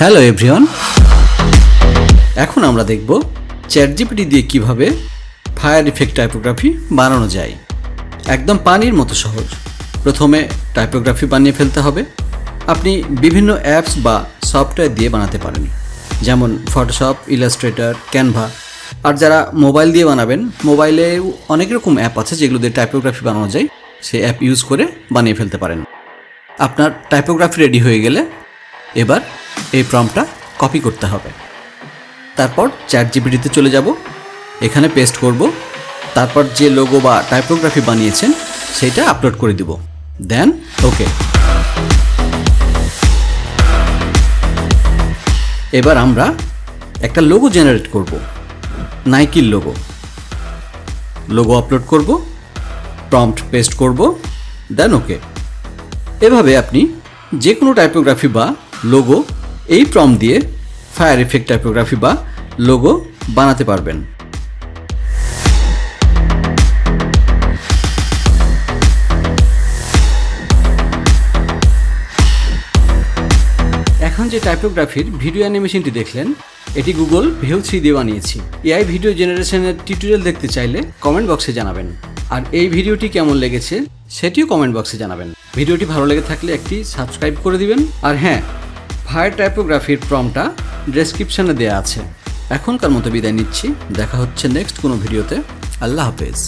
Hello everyone এখন আমরা দেখব চ্যাট জিপিটি দিয়ে কীভাবে ফায়ার ইফেক্ট টাইপোগ্রাফি বানানো যায়। একদম পানির মতো সহজ। প্রথমে টাইপোগ্রাফি বানিয়ে ফেলতে হবে। আপনি বিভিন্ন অ্যাপস বা সফটওয়্যার দিয়ে বানাতে পারেন। যেমন ফটোশপ ইলাস্ট্রেটর ক্যানভা আর যারা মোবাইল দিয়ে বানাবেন মোবাইলে অনেক রকম অ্যাপ আছে যেগুলো দিয়ে টাইপোগ্রাফি বানানো যায়। সেই অ্যাপ ইউজ করে বানিয়ে ফেলতে পারেন। আপনার টাইপোগ্রাফি রেডি হয়ে গেলে এবার এই প্রম্পটটা কপি করতে হবে। তারপর চ্যাট জিপিটিতে চলে যাব। এখানে পেস্ট করব। তারপর যে লোগো বা টাইপোগ্রাফি বানিয়েছেন, সেটা আপলোড করে দিব। দেন ওকে এবার আমরা একটা লোগো জেনারেট করব। নাইকির লোগো লোগো আপলোড করব। প্রম্পট পেস্ট করব। দেন ওকে এভাবে আপনি যে কোনো টাইপোগ্রাফি বা লোগো এই প্রম দিয়ে ফায়ার ইফেক্ট টাইপোগ্রাফি বা লোগো বানাতে পারবেন। এখন যে টাইপোগ্রাফির ভিডিও অ্যানিমেশনটি দেখলেন, এটি গুগল ভিউ থ্রি দিয়ে বানিয়েছি। এআই ভিডিও জেনারেশনের টিউটোরিয়াল দেখতে চাইলে কমেন্ট বক্সে জানাবেন। আর এই ভিডিওটি কেমন লেগেছে, সেটিও কমেন্ট বক্সে জানাবেন। ভিডিওটি ভালো লেগে থাকলে একটি সাবস্ক্রাইব করে দিবেন। আর হ্যাঁ ফায়ার টাইপোগ্রাফির প্রমটা ডেসক্রিপশানে দেওয়া আছে। এখনকার মতো বিদায় নিচ্ছি। দেখা হচ্ছে নেক্সট কোনো ভিডিওতে। আল্লাহ হাফেজ।